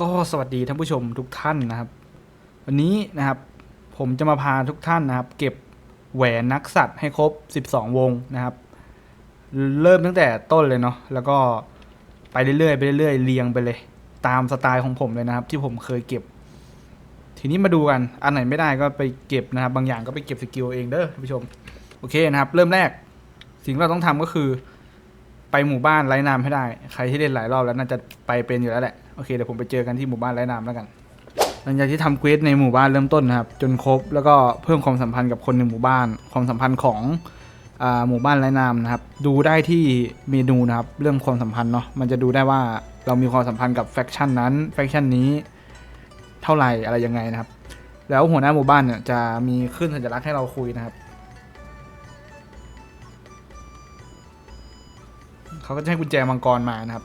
ก็สวัสดีท่านผู้ชมทุกท่านนะครับ วันนี้นะครับผมจะมาพาทุกท่านนะครับ เก็บแหวนนักสัตว์ให้ครบ 12 วงนะครับ เริ่มตั้งแต่ต้นเลยเนาะแล้วก็ไปเรื่อยๆไปเรื่อยๆเรียงไปเลย ตามสไตล์ของผมเลยนะครับ ที่ผมเคยเก็บ ทีนี้มาดูกันอันไหนไม่ได้ก็ไปเก็บนะครับ บางอย่างก็ไปเก็บสกิลเองเด้อท่านผู้ชมโอเคนะครับ เริ่มแรกสิ่งที่เราต้องทำก็คือ ไปหมู่บ้านไร้น้ำให้ได้ ใครที่เล่นหลายรอบแล้วน่าจะไปเป็นอยู่แล้วแหละ โอเคเดี๋ยวผมไปเจอกันที่หมู่บ้านไร้น้ำแล้วกัน หลังจากที่ทำเควสในหมู่บ้านเริ่มต้นนะครับ จนครบแล้วก็เพิ่มความสัมพันธ์กับคนในหมู่บ้าน ความสัมพันธ์ของอหมู่บ้านไร้น้ำนะครับ ดูได้ที่เมนูนะครับ เรื่องความสัมพันธ์เนาะมันจะดูได้ว่าเรามีความสัมพันธ์กับแฟคชั่นนั้นแฟคชั่นนี้เท่าไหร่อะไรยังไงนะครับ แล้วหัวหน้าหมู่บ้านเนี่ยจะมีขึ้นสัญลักษณ์ให้เราคุยนะครับเขาก็จะให้กุญแจมังกรมานะครับ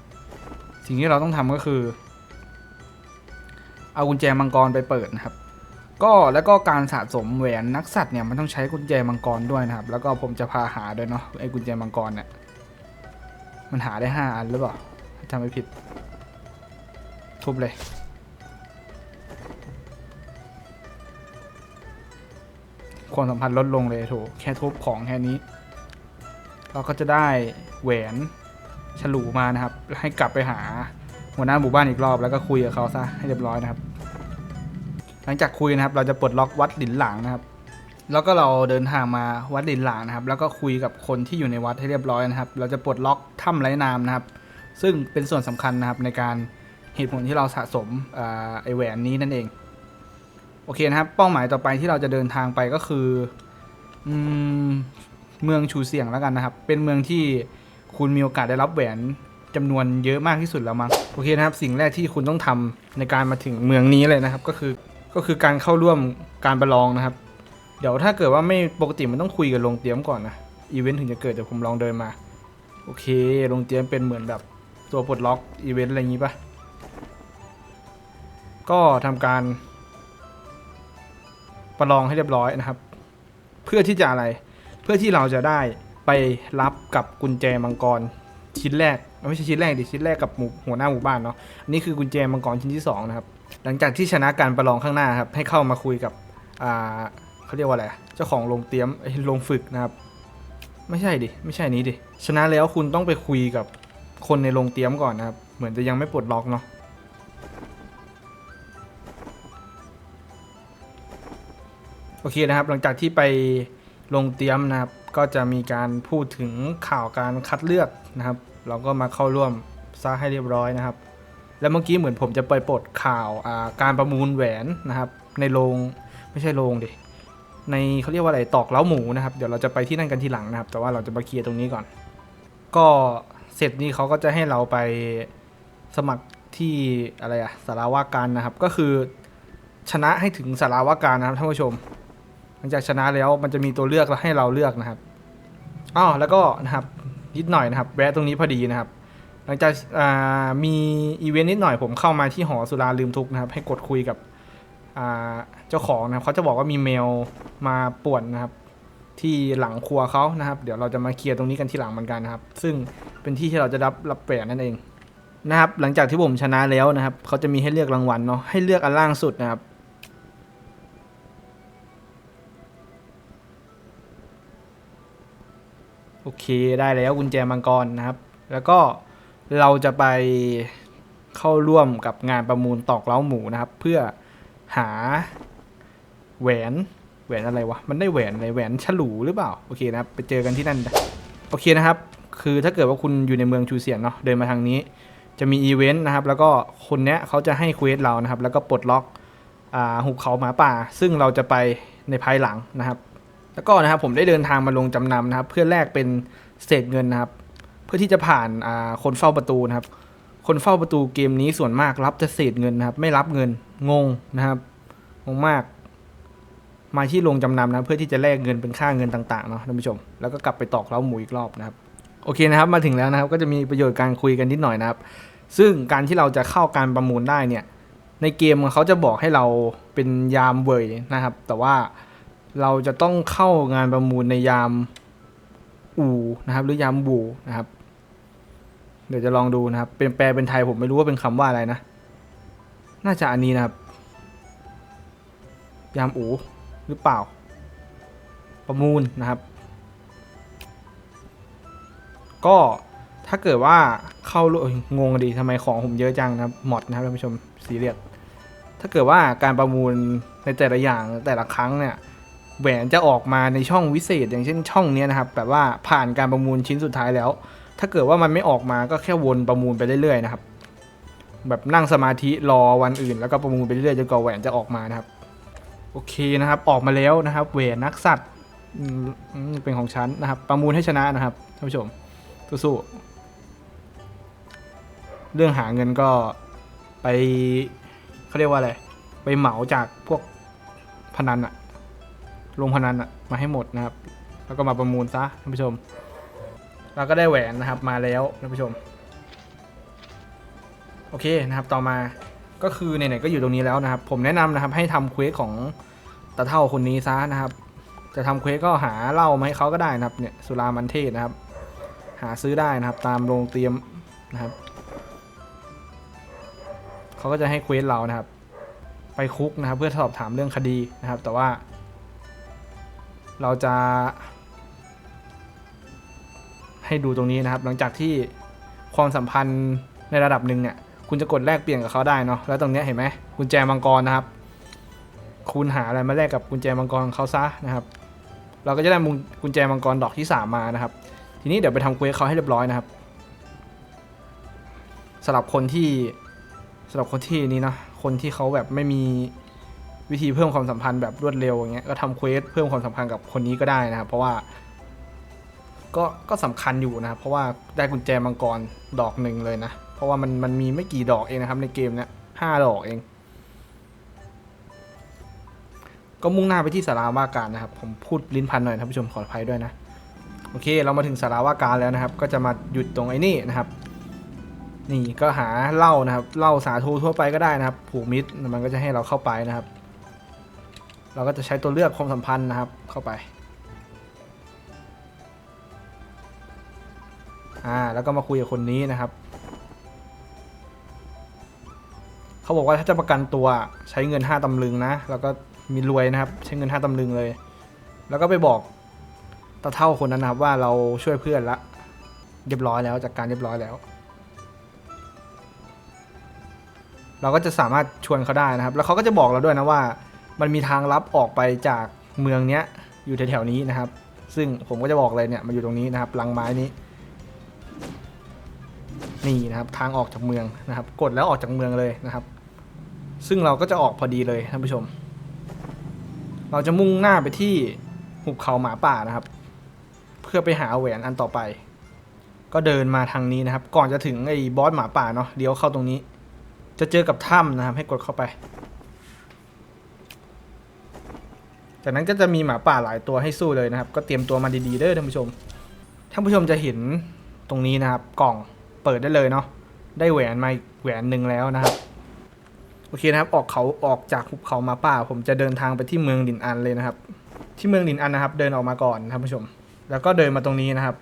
สิ่งที่เราต้องทำก็คือ เอากุญแจมังกรไปเปิดนะครับ ก็แล้วก็การสะสมแหวนนักสัตว์เนี่ยมันต้องใช้กุญแจมังกรด้วยนะครับ แล้วก็ผมจะพาหาด้วยเนาะไอ้กุญแจมังกรเนี่ยมันหาได้ห้าอันหรือเปล่าถ้าจำไม่ผิด ทุบเลยความสัมพันธ์ลดลงเลยโถแค่ทุบของแค่นี้ เราก็จะได้แหวน ฉลูมานะครับ ให้กลับไปหาหัวหน้าหมู่บ้านอีกรอบ แล้วก็คุยกับเขาซะให้เรียบร้อยนะครับ หลังจากคุยนะครับ เราจะปลดล็อกวัดหลินหลางนะครับ แล้วก็เราเดินทางมาวัดหลินหลางนะครับ แล้วก็คุยกับคนที่อยู่ในวัดให้เรียบร้อยนะครับ เราจะปลดล็อกถ้ำไร้นามนะครับ ซึ่งเป็นส่วนสำคัญนะครับในการเหตุผลที่เราสะสมอไอแหวนนี้นั่นเอง โอเคนะครับ เป้าหมายต่อไปที่เราจะเดินทางไปก็คืออมเมืองชูเสียงแล้วกันนะครับ เป็นเมืองที่ คุณมีโอกาสได้รับแหวนจำนวนเยอะมากที่สุดแล้วมั้งโอเคนะครับ สิ่งแรกที่คุณต้องทำในการมาถึงเมืองนี้เลยนะครับ ก็คือก็คือการเข้าร่วมการประลองนะครับ เดี๋ยวถ้าเกิดว่าไม่ปกติมันต้องคุยกับโรงเตรียมก่อนนะอีเวนต์ถึงจะเกิดเดี๋ยวผมลองเดินมา โอเคโรงเตรียมเป็นเหมือนแบบตัวปลดล็อกอีเวนต์อะไรอย่างนี้ปะก็ทำการประลองให้เรียบร้อยนะครับ เพื่อที่จะอะไรเพื่อที่เราจะได้ ไปรับกับกุญแจมังกรชิ้นแรก ไม่ใช่ชิ้นแรกดิชิ้นแรกกับหมู่หัวหน้าหมู่บ้านเนาะอันนี่คือกุญแจมังกรชิ้นที่สองนะครับหลังจากที่ชนะการประลองข้างหน้าครับให้เข้ามาคุยกับอ่าเขาเรียกว่าอะไรเจ้าของโรงเตรียมโรงฝึกนะครับไม่ใช่ดิไม่ใช่นี้ดิชนะแล้วคุณต้องไปคุยกับคนในโรงเตรียมก่อนนะครับเหมือนจะยังไม่ปลดล็อกเนาะโอเคนะครับหลังจากที่ไปลงเตรียมนะครับ ก็จะมีการพูดถึงข่าวการคัดเลือกนะครับ เราก็มาเข้าร่วมซะให้เรียบร้อยนะครับ แล้วเมื่อกี้เหมือนผมจะไปปลดข่าวาการประมูลแหวนนะครับ ในโรงไม่ใช่โรงดิในเขาเรียกว่าอะไรตอกเล้าหมูนะครับ เดี๋ยวเราจะไปที่นั่นกันทีหลังนะครับ แต่ว่าเราจะมาเคลียร์ตรงนี้ก่อน ก็เสร็จนี้เขาก็จะให้เราไปสมัครที่อะไรอะสาราวาการนะครับ ก็คือชนะให้ถึงสาราวาการนะครับท่านผู้ชม หลังจากชนะแล้วมันจะมีตัวเลือกแล้วให้เราเลือกนะครับอ๋อแล้วก็นะครับนิดหน่อยนะครับแวะตรงนี้พอดีนะครับ หลังจากมีอีเวนต์นิดหน่อยผมเข้ามาที่หอสุราลืมทุกนะครับ ให้กดคุยกับเจ้าของนะครับเขาจะบอกว่ามีเมลมาป่วนนะครับ ที่หลังครัวเขานะครับ เดี๋ยวเราจะมาเคลียร์ตรงนี้กันที่หลังเหมือนกันนะครับ ซึ่งเป็นที่ที่เราจะรับรับแหวนนั่นเองนะครับ หลังจากที่ผมชนะแล้วนะครับเขาจะมีให้เลือกรางวัลเนาะให้เลือกอันล่างสุดนะครับ โอเคได้แล้วกุญแจมังกรนะครับ แล้วก็เราจะไปเข้าร่วมกับงานประมูลตอกเล้าหมูนะครับ เพื่อหาแหวนแหวนอะไรวะ มันได้แหวนอะไรแหวนฉลูหรือเปล่า โอเคนะครับ ไปเจอกันที่นั่น โอเคนะครับ คือถ้าเกิดว่าคุณอยู่ในเมืองชูเซียนเนาะ เดินมาทางนี้ จะมีอีเวนต์นะครับ แล้วก็คนเนี้ยเขาจะให้เควสเรานะครับ แล้วก็ปลดล็อกอ่าหุบเขาหมาป่า ซึ่งเราจะไปในภายหลังนะครับ แล้วก็นะครับผมได้เดินทางมาลงจำนำนะครับ เพื่อแลกเป็นเศษเงินนะครับ เพื่อที่จะผ่านคนเฝ้าประตูนะครับ คนเฝ้าประตูเกมนี้ส่วนมากรับแต่เศษเงินนะครับ ไม่รับเงินงงนะครับงงมาก มาที่โรงจำนำนะเพื่อที่จะแลกเงินเป็นค่าเงินต่างๆเนาะท่านผู้ชม แล้วก็กลับไปตอกเล้าหมูอีกรอบนะครับโอเคนะครับมาถึงแล้วนะครับก็จะมีประโยชน์การคุยกันนิดหน่อยนะครับ ซึ่งการที่เราจะเข้าการประมูลได้เนี่ยในเกมเขาจะบอกให้เราเป็นยามเวยนะครับ แต่ว่า เราจะต้องเข้างานประมูลในยามอู่นะครับ หรือยามบูนะครับ เดี๋ยวจะลองดูนะครับ เป็นแปลเป็นไทยผมไม่รู้ว่าเป็นคำว่าอะไรนะ น่าจะอันนี้นะครับ ยามอูหรือเปล่า ประมูลนะครับ ก็ถ้าเกิดว่าเข้าร่วมงงดีทำไมของผมเยอะจังนะครับหมดนะครับท่านผู้ชมซีเรียสถ้าเกิดว่าการประมูลในแต่ละอย่างแต่ละครั้งเนี่ย แหวนจะออกมาในช่องวิเศษ อย่างเช่นช่องนี้นะครับแบบว่าผ่านการประมูลชิ้นสุดท้ายแล้ว ถ้าเกิดว่ามันไม่ออกมาก็แค่วนประมูลไปเรื่อยๆนะครับ แบบนั่งสมาธิรอวันอื่น แล้วก็ประมูลไปเรื่อยๆจนกว่าแหวนจะออกมานะครับ โอเคนะครับ ออกมาแล้วนะครับแหวนนักสัตว์เป็นของฉันนะครับ ประมูลให้ชนะนะครับท่านผู้ชมสู้ๆเรื่องหาเงินก็ไปเขาเรียกว่าอะไรไปเหมาจากพวกพนันอะ ลงพนันมาให้หมดนะครับ แล้วก็มาประมูลซะท่านผู้ชม เราก็ได้แหวนนะครับมาแล้วท่านผู้ชม โอเคนะครับต่อมาก็คือไหนๆก็อยู่ตรงนี้แล้วนะครับ ผมแนะนำนะครับให้ทำเควสของตาเท่าคนนี้ซะนะครับ จะทำเควสก็หาเหล้ามาให้เขาก็ได้นะครับเนี่ยสุรามันเทศนะครับ หาซื้อได้นะครับ ตามโรงเตรียมนะครับเขาก็จะให้เควสเรานะครับ ไปคุกนะครับ เพื่อสอบถามเรื่องคดีนะครับ แต่ว่า เราจะ ให้ดูตรงนี้นะครับ หลังจากที่ความสัมพันธ์ในระดับหนึ่งเนี่ยคุณจะกดแลกเปลี่ยนกับเขาได้เนาะแล้วตรงนี้เห็นไหมกุญแจมังกรนะครับ คุณหาอะไรมาแลกกับกุญแจมังกรของเขาซะนะครับ เราก็จะได้มุงกุญแจมังกรดอกที่สามมานะครับ ทีนี้เดี๋ยวไปทำเควสเขาให้เรียบร้อยนะครับสำหรับคนที่สำหรับคนที่นี้นะคนที่เขาแบบไม่มี วิธีเพิ่มความสัมพันธ์แบบรวดเร็วอย่างเงี้ยก็ทำเควสเพิ่มความสัมพันธ์กับคนนี้ก็ได้นะครับ เพราะว่าก็ก็สำคัญอยู่นะครับ เพราะว่าได้กุญแจมังกรดอกหนึ่งเลยนะ เพราะว่ามันมันมีไม่กี่ดอกเองนะครับ ในเกมเนี้ยห้าดอกเอง ก็มุ่งหน้าไปที่สาราว่าการนะครับ ผมพูดลิ้นพันหน่อยท่านผู้ชมขออภัยด้วยนะโอเค เรามาถึงสาราว่าการแล้วนะครับ ก็จะมาหยุดตรงไอ้นี่นะครับ นี่ก็หาเหล้านะครับเหล้าสาธุทั่วไปก็ได้นะครับ ผูกมิตรมันก็จะให้เราเข้าไปนะครับ เราก็จะใช้ตัวเลือกความสัมพันธ์นะครับเข้าไปอ่าแล้วก็มาคุยกับคนนี้นะครับ เขาบอกว่าถ้าจะประกันตัวใช้เงินห้าตำลึงนะ แล้วก็มีรวยนะครับ ใช้เงินห้าตำลึงเลย แล้วก็ไปบอกตาเท่าคนนั้นนะครับว่าเราช่วยเพื่อนละเรียบร้อยแล้วจากการเรียบร้อยแล้ว เราก็จะสามารถชวนเขาได้นะครับ แล้วเขาก็จะบอกเราด้วยนะว่า มันมีทางลับออกไปจากเมืองเนี้ยอยู่แถวๆนี้นะครับ ซึ่งผมก็จะบอกเลยเนี่ยมันอยู่ตรงนี้นะครับลังไม้นี้ นี่นะครับทางออกจากเมืองนะครับ กดแล้วออกจากเมืองเลยนะครับ ซึ่งเราก็จะออกพอดีเลยท่านผู้ชม เราจะมุ่งหน้าไปที่หุบเขาหมาป่านะครับ เพื่อไปหาแหวนอันต่อไป ก็เดินมาทางนี้นะครับ ก่อนจะถึงไอ้บอสหมาป่าเนาะเลี้ยวเข้าตรงนี้ จะเจอกับถ้ำนะครับ ให้กดเข้าไป จากนั้นก็จะมีหมาป่าหลายตัวให้สู้เลยนะครับ ก็เตรียมตัวมาดีๆเด้อท่านผู้ชม ท่านผู้ชมจะเห็นตรงนี้นะครับกล่องเปิดได้เลยเนาะ ได้แหวนมาแหวนหนึ่งแล้วนะครับ โอเคนะครับ ออกเขาออกจากหุบเขาหมาป่า ผมจะเดินทางไปที่เมืองดินอันเลยนะครับ ที่เมืองดินอันนะครับ เดินออกมาก่อนท่านผู้ชม แล้วก็เดินมาตรงนี้นะครับ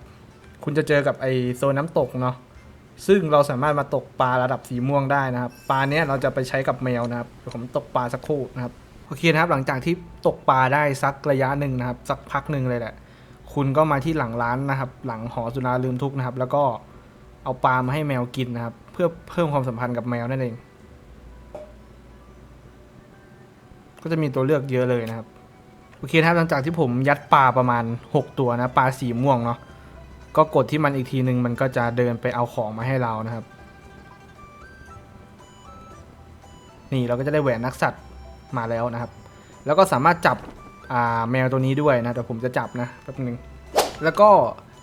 คุณจะเจอกับไอโซนน้ำตกเนาะ ซึ่งเราสามารถมาตกปลาระดับสีม่วงได้นะครับ ปลาเนี้ยเราจะไปใช้กับแมวนะครับผมตกปลาสักครู่นะครับ โอเคนะครับหลังจากที่ตกปลาได้สักระยะหนึ่งนะครับ สักพักหนึ่งเลยแหละ คุณก็มาที่หลังร้านนะครับ หลังหอสุราลืมทุกนะครับ แล้วก็เอาปลามาให้แมวกินนะครับ เพื่อเพิ่มความสัมพันธ์กับแมวนั่นเอง ก็จะมีตัวเลือกเยอะเลยนะครับโอเคนะครับหลังจากที่ผมยัดปลาประมาณ 6 ตัวนะปลาสีม่วงเนาะก็กดที่มันอีกทีหนึ่งมันก็จะเดินไปเอาของมาให้เรานะครับ นี่เราก็จะได้แหวนนักสัตว์ มาแล้วนะครับ แล้วก็สามารถจับแมวตัวนี้ด้วยนะแต่ผมจะจับนะแป๊บนึง แล้วก็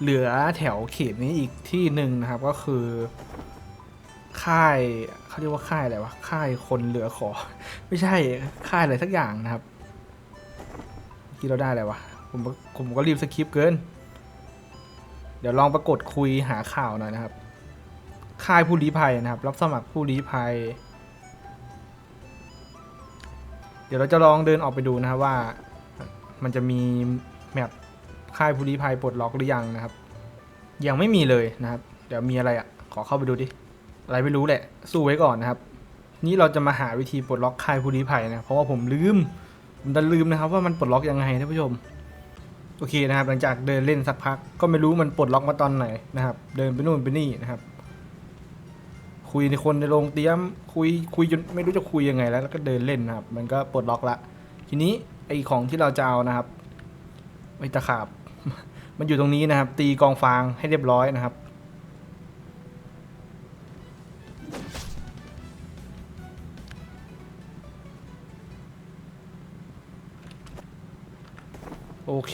เหลือแถวเขตนี้อีกที่หนึ่งนะครับก็คือ ค่ายเขาเรียกว่าค่ายอะไรวะค่ายคนเหลือขอ ไม่ใช่ค่ายอะไรสักอย่างนะครับเมื่อกี้เราได้อะไรวะผมก็ผมก็รีบสคริปต์เกิน เดี๋ยวลองปรากฏคุยหาข่าวหน่อยนะครับ ค่ายผู้ลี้ภัยนะครับ รับสมัครผู้ลี้ภัย เดี๋ยวเราจะลองเดินออกไปดูนะครับว่า มันจะมีแมปค่ายผู้ลี้ภัยปลดล็อกหรือยังนะครับ ยังไม่มีเลยนะครับ เดี๋ยวมีอะไรอะ ขอเข้าไปดูดิ อะไรไม่รู้แหละ สู้ไว้ก่อนนะครับ นี้เราจะมาหาวิธีปลดล็อกค่ายผู้ลี้ภัยนะเพราะว่าผมลืมผมดันลืมนะครับ ว่ามันปลดล็อกยังไงท่านผู้ชมโอเคนะครับ หลังจากเดินเล่นสักพักก็ไม่รู้มันปลดล็อกมาตอนไหนนะครับ เดินไปนู่นไปนี่นะครับ คุยในคนในโรงเตรียม คุยคุยจนไม่รู้จะคุยยังไงแล้ว แล้วก็เดินเล่นนะครับ มันก็ปลดล็อกละ ทีนี้ไอของที่เราจะเอานะครับไอตะขาบ มันอยู่ตรงนี้นะครับ ตีกองฟางให้เรียบร้อยนะครับ โอเค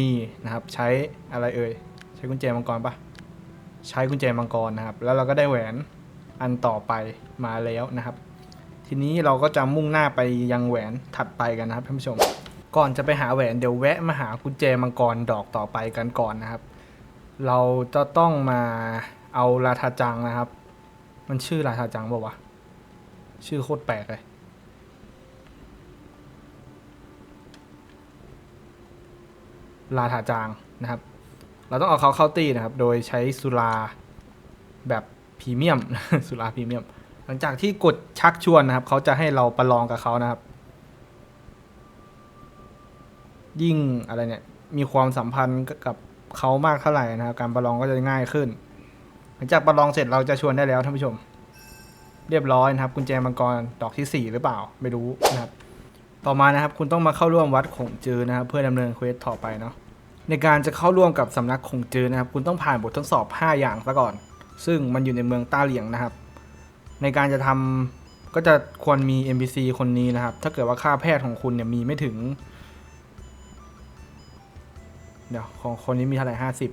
นี่นะครับ ใช้อะไรเอ่ย ใช้กุญแจมังกรปะใช้กุญแจมังกรนะครับ แล้วเราก็ได้แหวน อันต่อไปมาแล้วนะครับ ทีนี้เราก็จะมุ่งหน้าไปยังแหวนถัดไปกันนะครับท่านผู้ชม ก่อนจะไปหาแหวนเดี๋ยวแวะมาหากุญแจมังกรดอกต่อไปกันก่อนนะครับ เราจะต้องมาเอาราธาจังนะครับ มันชื่อราธาจังบอกว่าวะชื่อโคตรแปลกเลยลาถาจางนะครับ เราต้องเอาเขาเข้าตีนะครับ โดยใช้สุราแบบ พรีเมียม สุราพรีเมียม หลังจากที่กดชักชวนนะครับ เขาจะให้เราประลองกับเขานะครับ ยิ่งอะไรเนี่ย มีความสัมพันธ์กับเขามากเท่าไหร่นะครับ การประลองก็จะง่ายขึ้น หลังจากประลองเสร็จเราจะชวนได้แล้วท่านผู้ชม เรียบร้อยนะครับ กุญแจมังกรดอกที่สี่หรือเปล่า ไม่รู้นะครับ ต่อมานะครับ คุณต้องมาเข้าร่วมวัดขงจือนะครับ เพื่อดำเนินเควสต่อไปเนาะในการจะเข้าร่วมกับสำนักขงจือนะครับ คุณต้องผ่านบททดสอบ 5 อย่างซะก่อน ซึ่งมันอยู่ในเมืองต้าเหลียงนะครับ ในการจะทำก็จะควรมี NPC คนนี้นะครับ ถ้าเกิดว่าค่าแพทย์ของคุณเนี่ยมีไม่ถึง เดี๋ยวของคนนี้มีเท่าไหร่ห้าสิบ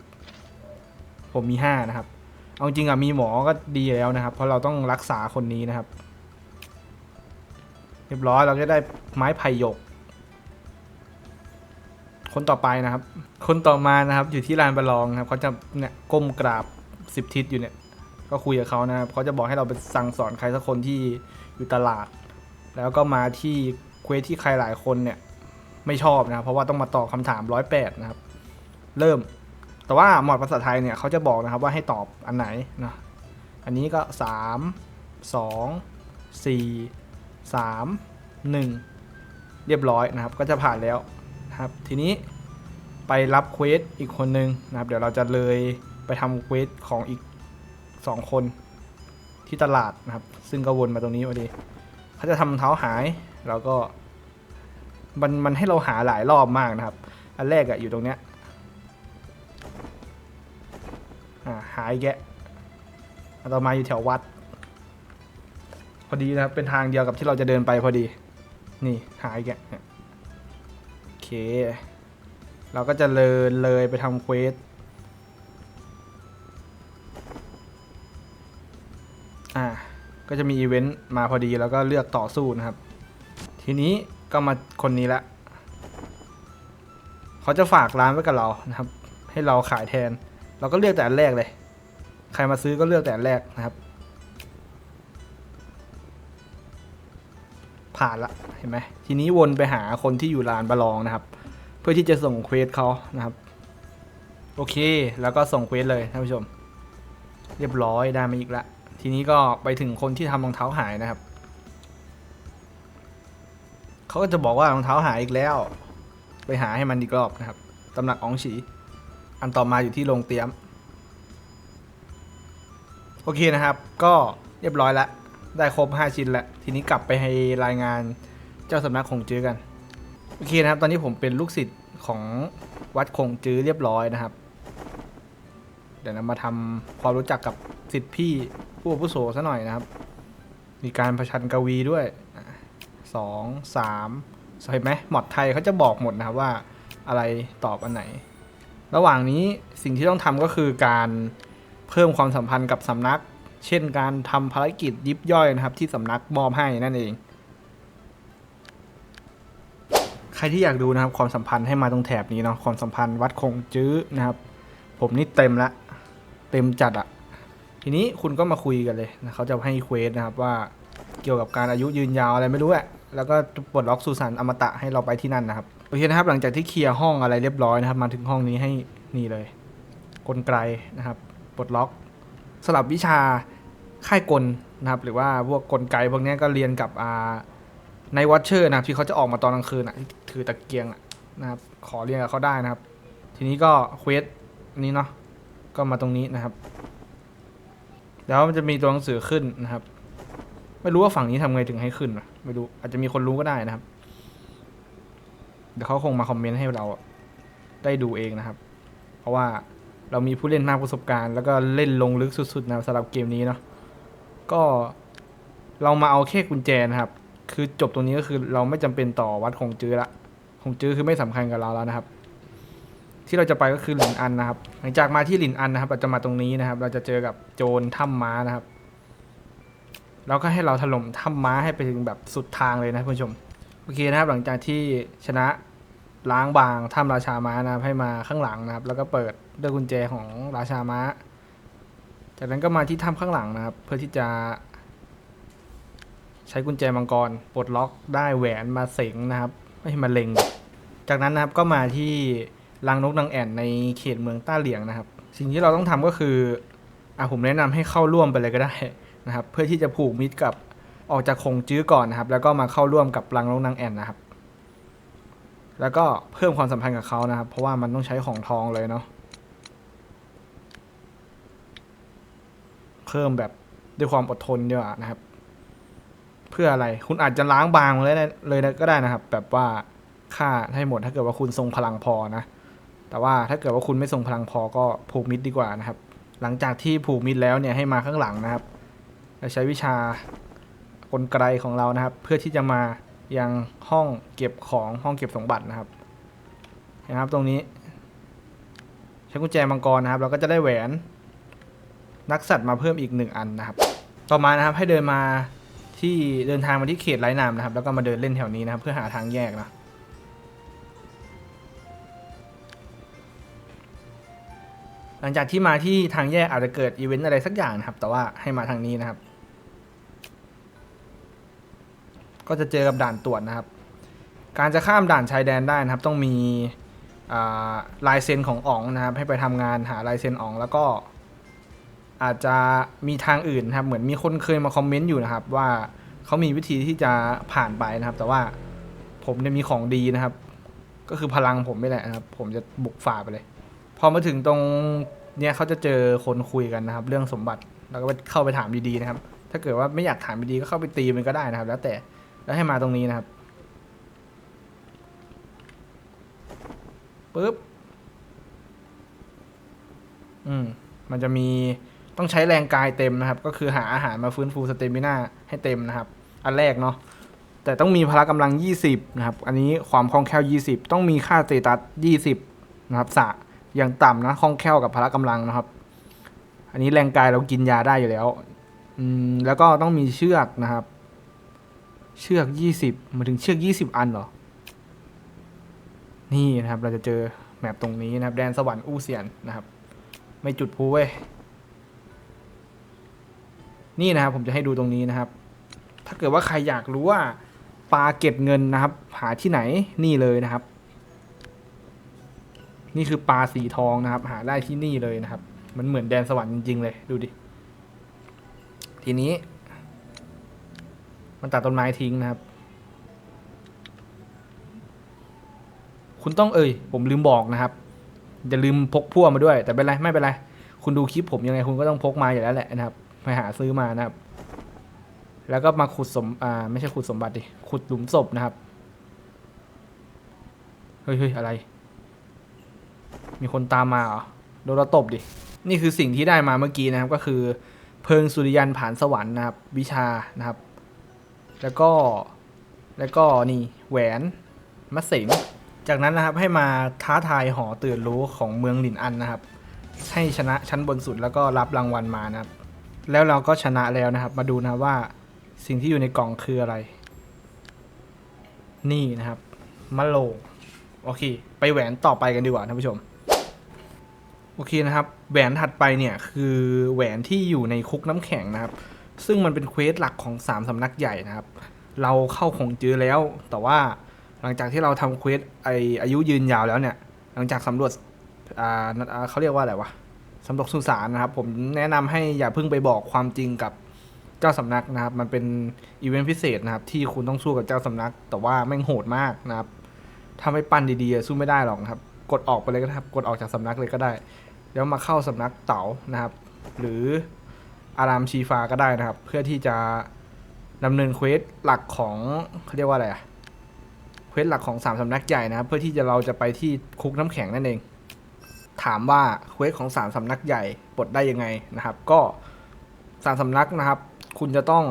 ผมมีห้านะครับ เอาจริงอะมีหมอก็ดีแล้วนะครับ เพราะเราต้องรักษาคนนี้นะครับ เรียบร้อยเราก็ได้ไม้ไผ่หยก คนต่อไปนะครับ คนต่อมานะครับ อยู่ที่ลานประลองนะครับเขาจะเนี่ยก้มกราบ สิบทิศอยู่เนี่ย ก็คุยกับเขานะครับเขาจะบอกให้เราไปสั่งสอนใครสักคนที่อยู่ตลาด แล้วก็มาที่เควสที่ใครหลายคนเนี่ยไม่ชอบนะครับเพราะว่าต้องมาตอบคำถามร้อยแปดนะครับ เริ่ม แต่ว่าหมอดภาษาไทยเนี่ยเขาจะบอกนะครับว่าให้ตอบอันไหนนะอันนี้ก็สามสองสี่สามหนึ่งเรียบร้อยนะครับ ก็จะผ่านแล้วนะครับ ทีนี้ไปรับเควสอีกคนนึงนะครับ เดี๋ยวเราจะเลย ไปทำเควสของอีกสองคนที่ตลาดนะครับ ซึ่งก็วนมาตรงนี้พอดีเขาจะทำเท้าหายแล้วก็ มันมันให้เราหาหลายรอบมากนะครับ อันแรกอะอยู่ตรงเนี้ยอ่าหายแกะอันต่อมาอยู่แถววัด พอดีนะครับ เป็นทางเดียวกับที่เราจะเดินไปพอดี นี่หายแกะเนี่ยโอเค เราก็จะเลยเลยไปทำเควส อ่าก็จะมีอีเวนต์มาพอดีแล้วก็เลือกต่อสู้นะครับ ทีนี้ก็มาคนนี้ละเขาจะฝากร้านไว้กับเรานะครับ ให้เราขายแทน เราก็เลือกแต่อันแรกเลย ใครมาซื้อก็เลือกแต่อันแรกนะครับ ผ่านละเห็นไหมทีนี้วนไปหาคนที่อยู่ลานประลองนะครับ เพื่อที่จะส่งเควสเขานะครับ โอเค แล้วก็ส่งเควสเลยท่านผู้ชม เรียบร้อยได้มาอีกละ ทีนี้ก็ไปถึงคนที่ทำรองเท้าหายนะครับ เขาก็จะบอกว่ารองเท้าหายอีกแล้ว ไปหาให้มันอีกรอบนะครับตำหนักอองฉีอันต่อมาอยู่ที่โรงเตรียม โอเคนะครับ ก็เรียบร้อยแล้วได้ครบ 5 ชิ้นแล้ว ทีนี้กลับไปให้รายงานเจ้าสำนักคงจื้อกัน โอเคนะครับ ตอนนี้ผมเป็นลูกศิษย์ของวัดคงจื้อเรียบร้อยนะครับ ดี๋ยวเรามาทำความรู้จักกับศิษย์พี่ผู้อาวุโสซะหน่อยนะครับ มีการประชันกวีด้วยสองสามเห็นไหมหมอดไทยเขาจะบอกหมดนะครับว่าอะไรตอบอันไหน ระหว่างนี้สิ่งที่ต้องทำก็คือการเพิ่มความสัมพันธ์กับสำนัก เช่นการทำภารกิจยิบย่อยนะครับ ที่สำนักมอบให้นั่นเอง ใครที่อยากดูนะครับความสัมพันธ์ให้มาตรงแถบนี้เนาะความสัมพันธ์วัดคงจื้อนะครับ ผมนี่เต็มละ เต็มจัดอะทีนี้คุณก็มาคุยกันเลยนะเขาจะให้เควสนะครับว่าเกี่ยวกับการอายุยืนยาวอะไรไม่รู้แอะแล้วก็ปลดล็อกสุสานอมตะให้เราไปที่นั่นนะครับโอเคนะครับ หลังจากที่เคลียร์ห้องอะไรเรียบร้อยนะครับ มาถึงห้องนี้ให้นี่เลย กลไกนะครับปลดล็อกสลับวิชาค่ายกลนะครับ หรือว่าพวกกลไกพวกนี้ก็เรียนกับอ่าในวัชเชอร์นะที่เขาจะออกมาตอนกลางคืนอะถือตะเกียงอะนะครับขอเรียนกับเขาได้นะครับ ทีนี้ก็เควสนี้เนาะ ก็มาตรงนี้นะครับ แล้วมันจะมีตัวหนังสือขึ้นนะครับ ไม่รู้ว่าฝั่งนี้ทำไงถึงให้ขึ้นไม่รู้อาจจะมีคนรู้ก็ได้นะครับ เดี๋ยวเขาคงมาคอมเมนต์ให้เราได้ดูเองนะครับ เพราะว่าเรามีผู้เล่นมากประสบการณ์ แล้วก็เล่นลงลึกสุดๆนะสำหรับเกมนี้เนาะก็เรามาเอาแค่กุญแจนะครับ คือจบตรงนี้ก็คือเราไม่จำเป็นต่อวัดคงจื้อละคงจื้อคือไม่สำคัญกับเราแล้วนะครับ ที่เราจะไปก็คือหลินอันนะครับ หลังจากมาที่หลินอันนะครับ เราจะมาตรงนี้นะครับ เราจะเจอกับโจรถ้ำม้านะครับ แล้วก็ให้เราถล่มถ้ำม้าให้ไปถึงแบบสุดทางเลยนะคุณผู้ชม โอเคนะครับ หลังจากที่ชนะล้างบางถ้ำราชาม้านะครับ ให้มาข้างหลังนะครับ แล้วก็เปิดด้วยกุญแจของราชาม้า จากนั้นก็มาที่ถ้ำข้างหลังนะครับ เพื่อที่จะ ใช้กุญแจมังกรปลดล็อกได้แหวนมาเสงนะครับ ไม่มาเล็ง จากนั้นนะครับก็มาที่ รังนกนางแอ่นในเขตเมืองต้าเหลียงนะครับ สิ่งที่เราต้องทำก็คืออะผมแนะนำให้เข้าร่วมไปเลยก็ได้นะครับ เพื่อที่จะผูกมิตรกับออกจากคงจื้อก่อนนะครับ แล้วก็มาเข้าร่วมกับรังนกนางแอ่นนะครับ แล้วก็เพิ่มความสัมพันธ์กับเขานะครับ เพราะว่ามันต้องใช้ของทองเลยเนาะเพิ่มแบบด้วยความอดทนดีกว่านะครับ เพื่ออะไรคุณอาจจะล้างบางเลยนะเลยก็ได้นะครับ แบบว่าฆ่าให้หมดถ้าเกิดว่าคุณทรงพลังพอนะ แต่ว่าถ้าเกิดว่าคุณไม่ทรงพลังพอก็ผูกมิดดีกว่านะครับ หลังจากที่ผูกมิดแล้วเนี่ยให้มาข้างหลังนะครับและใช้วิชากลไกของเรานะครับ เพื่อที่จะมายังห้องเก็บของห้องเก็บสมบัตินะครับนะครับตรงนี้ ใช้กุญแจมังกรนะครับ เราก็จะได้แหวนนักสัตว์มาเพิ่มอีกหนึ่งอันนะครับ ต่อมานะครับให้เดินมาที่เดินทางมาที่เขตไร้นามนะครับ แล้วก็มาเดินเล่นแถวนี้นะครับ เพื่อหาทางแยกนะ หลังจากที่มาที่ทางแยกอาจจะเกิดอีเวนต์อะไรสักอย่างนะครับ แต่ว่าให้มาทางนี้นะครับ ก็จะเจอกับด่านตรวจนะครับ การจะข้ามด่านชายแดนได้นะครับ ต้องมีลายเซ็นของอ๋องนะครับ ให้ไปทำงานหาลายเซ็นอ๋องแล้วก็ อาจจะมีทางอื่นนะครับ เหมือนมีคนเคยมาคอมเมนต์อยู่นะครับ ว่าเขามีวิธีที่จะผ่านไปนะครับ แต่ว่าผมเนี่ยมีของดีนะครับ ก็คือพลังผมไม่แหละนะครับ ผมจะบุกฝ่าไปเลย พอมาถึงตรงเนี่ยเขาจะเจอคนคุยกันนะครับ เรื่องสมบัติแล้วก็ไปเข้าไปถามดีๆนะครับ ถ้าเกิดว่าไม่อยากถามดีๆก็เข้าไปตีมันก็ได้นะครับ แล้วแต่แล้วให้มาตรงนี้นะครับปึ๊บอืมมันจะมีต้องใช้แรงกายเต็มนะครับ ก็คือหาอาหารมาฟื้นฟูสเตมิน่าให้เต็มนะครับ อันแรกเนาะแต่ต้องมีพละกำลัง 20 นะครับ อันนี้ความคล่องแคล่ว 20 ต้องมีค่าสเตตัส 20 นะครับสะ อย่างต่ำนะคล่องแคล่วกับพละกำลังนะครับ อันนี้แรงกายเรากินยาได้อยู่แล้ว อืมแล้วก็ต้องมีเชือกนะครับ เชือก20มาถึงเชือก20อันเหรอ นี่นะครับ เราจะเจอแมปตรงนี้นะครับ แดนสวรรค์อู้เซียนนะครับ ไม่จุดพลุเว้ยนี่นะครับ ผมจะให้ดูตรงนี้นะครับ ถ้าเกิดว่าใครอยากรู้ว่าปลาเก็บเงินนะครับ หาที่ไหนนี่เลยนะครับ นี่คือปลาสีทองนะครับ หาได้ที่นี่เลยนะครับ มันเหมือนแดนสวรรค์จริงๆเลยดูดิ ทีนี้ มันตัดต้นไม้ทิ้งนะครับ คุณต้องเอ่ยผมลืมบอกนะครับอย่าลืมพกพวกมาด้วย แต่เป็นไรไม่เป็นไร คุณดูคลิปผมยังไงคุณก็ต้องพกมาอยู่แล้วแหละนะครับ ไปหาซื้อมานะครับ แล้วก็มาขุดสมอ่าไม่ใช่ขุดสมบัติดิขุดหลุมศพนะครับ เฮ้ยเฮ้ยอะไร มีคนตามมาเหรอโดนเราตบดิ นี่คือสิ่งที่ได้มาเมื่อกี้นะครับก็คือ เพิงสุริยันผ่านสวรรค์นะครับ วิชานะครับ แล้วก็แล้วก็นี่แหวนมะเสงจากนั้นนะครับให้มาท้าทายหอตื่นรู้ของเมืองหลินอันนะครับ ให้ชนะชั้นบนสุดแล้วก็รับรางวัลมานะครับ แล้วเราก็ชนะแล้วนะครับ มาดูนะว่าสิ่งที่อยู่ในกล่องคืออะไร นี่นะครับมะโลงโอเค ไปแหวนต่อไปกันดีกว่าท่านผู้ชม โอเคนะครับ แหวนถัดไปเนี่ยคือแหวนที่อยู่ในคุกน้ำแข็งนะครับ ซึ่งมันเป็นเควสหลักของสามสำนักใหญ่นะครับ เราเข้าคงจื้อแล้ว แต่ว่าหลังจากที่เราทำเควสไออายุยืนยาวแล้วเนี่ย หลังจากสำรวจอ่าเขาเรียกว่าอะไรวะสำรวจสุสานนะครับ ผมแนะนำให้อย่าเพิ่งไปบอกความจริงกับเจ้าสำนักนะครับ มันเป็นอีเวนต์พิเศษนะครับ ที่คุณต้องสู้กับเจ้าสำนัก แต่ว่าแม่งโหดมากนะครับถ้าไม่ปั้นดีๆสู้ไม่ได้หรอกครับ กดออกไปเลยก็ได้ครับ กดออกจากสำนักเลยก็ได้ แล้วมาเข้าสำนักเต๋านะครับ หรืออารามชีฟาก็ได้นะครับ เพื่อที่จะดำเนินเควสหลักของเขาเรียกว่าอะไรอะเควสหลักของสามสำนักใหญ่นะครับ เพื่อที่จะเราจะไปที่คุกน้ำแข็งนั่นเอง ถามว่าเควสของสามสำนักใหญ่ปลดได้ยังไงนะครับ ก็สามสำนักนะครับ คุณจะต้อง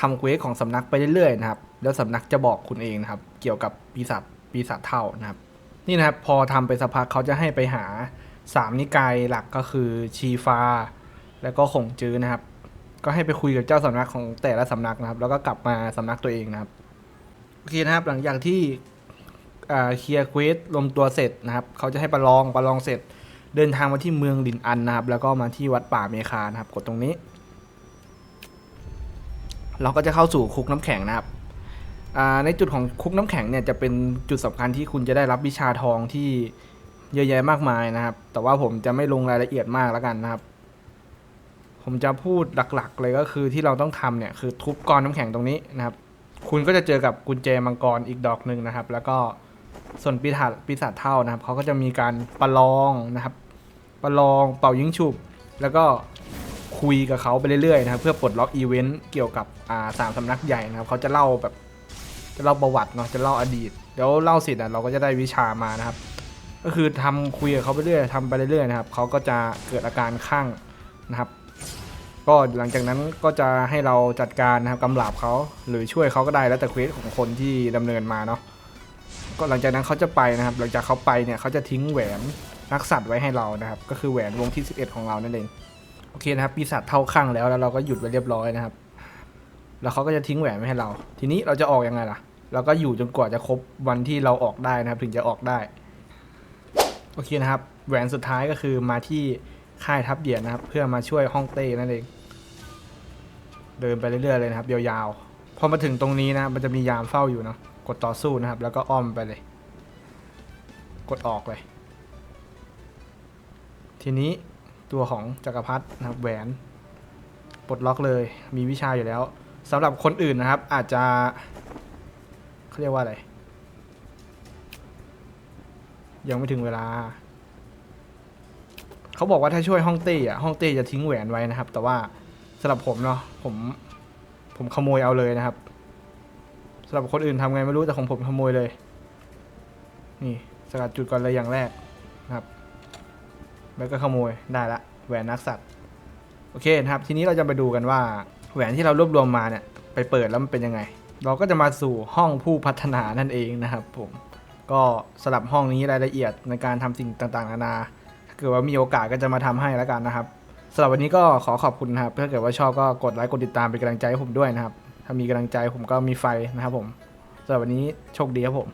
ทำเควสของสำนักไปเรื่อยๆนะครับ แล้วสำนักจะบอกคุณเองนะครับ เกี่ยวกับปีศาจปีศาจเท่านะครับ นี่นะครับพอทำไปสักพักเขาจะให้ไปหา สามนิกายหลักก็คือชีฟา แล้วก็ขงจื้อนะครับ ก็ให้ไปคุยกับเจ้าสำนักของแต่ละสำนักนะครับ แล้วก็กลับมาสำนักตัวเองนะครับโอเคนะครับหลังจากที่เคลียร์เควสรวมตัวเสร็จนะครับ เขาจะให้ประลองประลองเสร็จ เดินทางมาที่เมืองลินอันนะครับ แล้วก็มาที่วัดป่าเมคานะครับ กดตรงนี้ เราก็จะเข้าสู่คุกน้ำแข็งนะครับในจุดของคุกน้ำแข็งเนี่ยจะเป็นจุดสำคัญที่คุณจะได้รับวิชาทองที่ เยอะแยะมากมายนะครับ แต่ว่าผมจะไม่ลงรายละเอียดมากแล้วกันนะครับ ผมจะพูดหลักๆ เลยก็คือที่เราต้องทำเนี่ยคือทุบก้อนน้ำแข็งตรงนี้นะครับ คุณก็จะเจอกับกุญแจมังกรอีกดอกหนึ่งนะครับ แล้วก็ส่วนปีศาจปีศาจเท่านะครับเขาก็จะมีการประลองนะครับ ประลองเป่ายิงฉุบ แล้วก็คุยกับเขาไปเรื่อยๆนะครับ เพื่อปลดล็อกอีเวนต์เกี่ยวกับอ่าสามสำนักใหญ่นะครับเขาจะเล่าแบบจะเล่าประวัติเนาะจะเล่าอดีต เดี๋ยวเล่าเสร็จอะเราก็จะได้วิชามานะครับ ก็คือทำคุยกับเขาไปเรื่อยทำไปเรื่อยๆนะครับเขาก็จะเกิดอาการข้างนะครับ ก็หลังจากนั้นก็จะให้เราจัดการนะครับกำราบเขาหรือช่วยเขาก็ได้แล้วแต่เควสของคนที่ดำเนินมาเนาะก็หลังจากนั้นเขาจะไปนะครับ หลังจากเขาไปเนี่ยเขาจะทิ้งแหวนนักสัตว์ไว้ให้เรานะครับ ก็คือแหวนวงที่ 11 ของเรานั่นเองโอเคนะครับปีศาจเท่าข้างแล้วแล้วเราก็หยุดไว้เรียบร้อยนะครับ แล้วเขาก็จะทิ้งแหวนไว้ให้เรา ทีนี้เราจะออกยังไงล่ะ เราก็อยู่จนกว่าจะครบวันที่เราออกได้นะครับ ถึงจะออกได้ โอเคนะครับ แหวนสุดท้ายก็คือมาที่ค่ายทัพเหียนะครับ เพื่อมาช่วยฮ่องเต้นั่นเอง เดินไปเรื่อยๆเลยนะครับยาวๆ พอมาถึงตรงนี้นะ มันจะมียามเฝ้าอยู่เนาะ กดต่อสู้นะครับ แล้วก็อ้อมไปเลย กดออกเลย ทีนี้ตัวของจักรพรรดินะครับแหวน ปลดล็อกเลย มีวิชาอยู่แล้วสำหรับคนอื่นนะครับ อาจจะเขาเรียกว่าอะไร ยังไม่ถึงเวลา เขาบอกว่าถ้าช่วยฮ่องเต้อะฮ่องเต้จะทิ้งแหวนไว้นะครับ แต่ว่าสำหรับผมเนาะผม ผมขโมยเอาเลยนะครับสำหรับคนอื่นทำไงไม่รู้แต่ของผมขโมยเลย นี่สกัดจุดก่อนเลยอย่างแรกนะครับ แล้วก็ขโมยได้ละแหวนนักสัตว์โอเคนะครับ ทีนี้เราจะไปดูกันว่า แหวนที่เรารวบรวมมาเนี่ย ไปเปิดแล้วมันเป็นยังไง เราก็จะมาสู่ห้องผู้พัฒนานั่นเองนะครับผม ก็สลับห้องนี้รายละเอียดในการทำสิ่งต่างๆ นานาถ้าเกิดว่ามีโอกาสก็จะมาทำให้แล้วกันนะครับสำหรับวันนี้ก็ขอขอบคุณนะครับถ้าเกิดว่าชอบก็กดไลค์กดติดตามเป็นกำลังใจให้ผมด้วยนะครับ ถ้ามีกำลังใจผมก็มีไฟนะครับผมสำหรับวันนี้โชคดีครับผม